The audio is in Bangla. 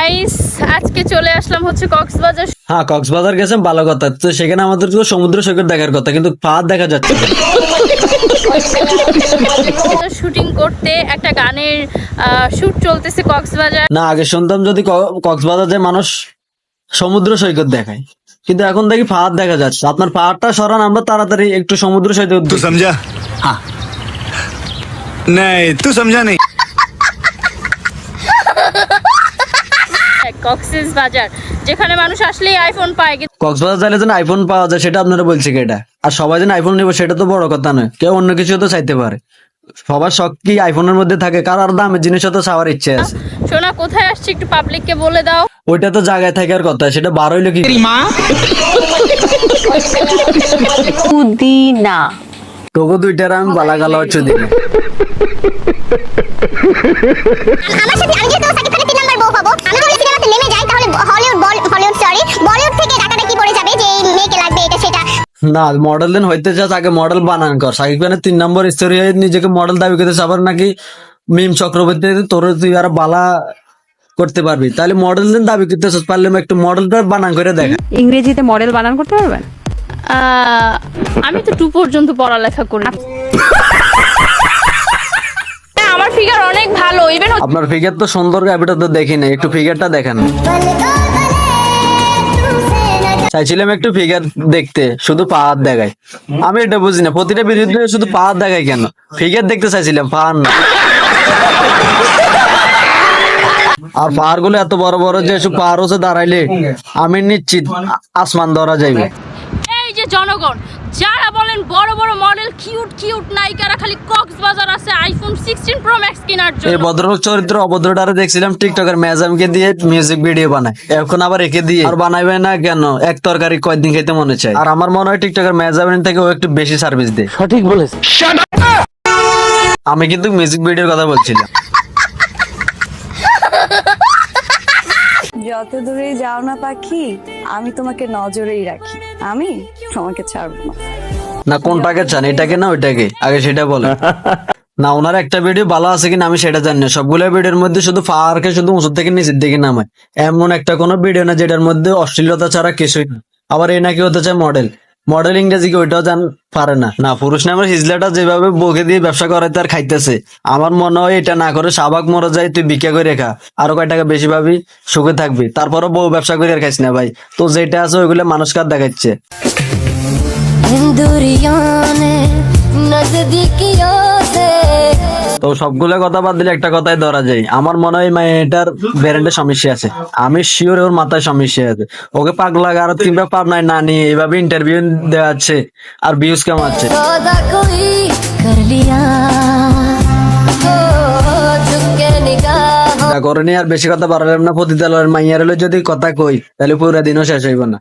গাইস আজকে চলে আসলাম হচ্ছে কক্সবাজার হ্যাঁ কক্সবাজার গেছেন ভালো কথা। তো সেখানে আমাদের তো সমুদ্র সৈকত দেখার কথা কিন্তু ফাঁদ দেখা যাচ্ছে। শুটিং করতে একটা গানের শুট চলতেছে কক্সবাজার। না আগে শুনতাম যদি কক্সবাজার যে মানুষ সমুদ্র সৈকত দেখায়। কিন্তু এখন দেখি ফাঁদ দেখা যাচ্ছে। আপনার পাহাড়টা সরান আমরা তাড়াতাড়ি একটু সমুদ্র সৈকত তুই সমঝা হ্যাঁ। নাই তুই সমঝা নেই কক্সেস বাজার যেখানে মানুষ আসলেই আইফোন পায় কক্সবাজার যাইলে যেন আইফোন পাওয়া যায় সেটা আপনারা বলছে কি এটা? আর সবাই যেন আইফোন নেবে সেটা তো বড় কথা নয়। কেউ অন্য কিছু তো চাইতে পারে। সবার শখ কি আইফোনের মধ্যে থাকে? কার আর দামের জিনিসও তো চাওয়ার ইচ্ছে আছে। সোনা কোথায় আসছে একটু পাবলিককে বলে দাও। ওইটা তো জায়গায় থাকার কথা সেটা বার হইল কি পুদিনা। তোকে দুইটার আমি বালা গালা হচ্ছে দিনে না মডেল দিন হইতে চাস আগে মডেল বানান কর। সাকিব খানের তিন নম্বর স্তরে হয়ে নিজেকে মডেল দাবি করতে আবার নাকি মিম চক্রবর্তী তোর তুই আর বালা করতে পারবি। তাহলে মডেল দিন দাবি করতে চাস পারলে একটু মডেলটা বানান করে দেখা ইংরেজিতে মডেল বানান করতে পারবেন? আহ, আমি তো টু পর্যন্ত পড়ালেখা করি। আমার ফিগার অনেক ভালো ইভেন আপনার ফিগার তো সুন্দর গাবিটা তো দেখি নাই একটু ফিগারটা দেখান। চাইছিলাম একটু ফিগার দেখতে শুধু পাহাড় দেখায়। আমি এটা বুঝি না প্রতিটা বিরুদ্ধে শুধু পাহাড় দেখায় কেন? ফিগার দেখতে চাইছিলাম পাহাড় না। আর পাহাড়গুলো এত বড় বড় যে পাহাড় হচ্ছে দাঁড়াইলে আমি নিশ্চিত আসমান ধরা যাইবে। এই যে জনগণ যারা বলেন বড় বড় মডেল কিউট কিউট নায়িকারা খালি কক্সবাজার আছে আইফোন সিক্সটিন প্রো ম্যাক্স কেনার জন্য। এই ভদ্রলোক চরিত্র অভদ্রটারে দেখছিলাম টিকটকের ম্যাজামকে দিয়ে মিউজিক ভিডিও বানায়। এখন আবার একে দিয়ে। আর বানাইবে না কেন? এক তরকারি কয়দিন খেতে মনে চায়? আর আমার মনে হয় টিকটকের ম্যাজামিন থেকে ও একটু বেশি সার্ভিস দেয়। সঠিক বলেছে। আমি কিন্তু মিউজিক ভিডিওর কথা বলছিলাম। যত দূরেই যাও না পাখি আমি তোমাকে নজরেই রাখি। আমি তোমাকে ছাড়বো না। না, কোনটাকে চান? এটাকে না ওইটাকে? আগে সেটা বলে। না, ওনার একটা ভিডিও ভালো আছে কিনা আমি সেটা জানি না। সবগুলো ভিডিওর মধ্যে শুধু ফারকে শুধু উঁচু থেকে নিচের দিকে নামায়। এমন একটা কোনো ভিডিও না যেটার মধ্যে অশ্লীলতা ছাড়া কিছুই না। আবার এ নাকি হতে চায় মডেল মডেল ইংরেজি কি ওইটাও জান পারে না। না, পুরুষ নামের হিজলাটা যেভাবে বকে দিয়ে ব্যবসা করে তার খাইতেছে। আমার মনে হয় এটা না করে সাবাক মরে যায়, তুই ভিক্ষা করে খা। আরও কয় টাকা বেশি পাবি, সুখে থাকবি। তারপরও বউ ব্যবসা করে আর খাইস না ভাই। তো যেটা আছে ওইগুলো মানুষ কার দেখাচ্ছে? তো সবগুলো কথা বাদ দিলে একটা কথাই ধরা যায়। আমার মনে হয় মেয়েটার ব্যারেন্টে সমস্যা আছে। আমি শিওর ওর মাথায় সমস্যা আছে। ওকে পাগলা গারত কিংবা পাবনায় না নিয়ে এইভাবে ইন্টারভিউ দেওয়াচ্ছে আর ভিউজ কামাচ্ছে। করণী আর বেশি কথা বাড়ালাম না। পতিতালয়ের মাইয়ার যদি কথা কই তাহলে পুরো দিনও শেষ হইব না।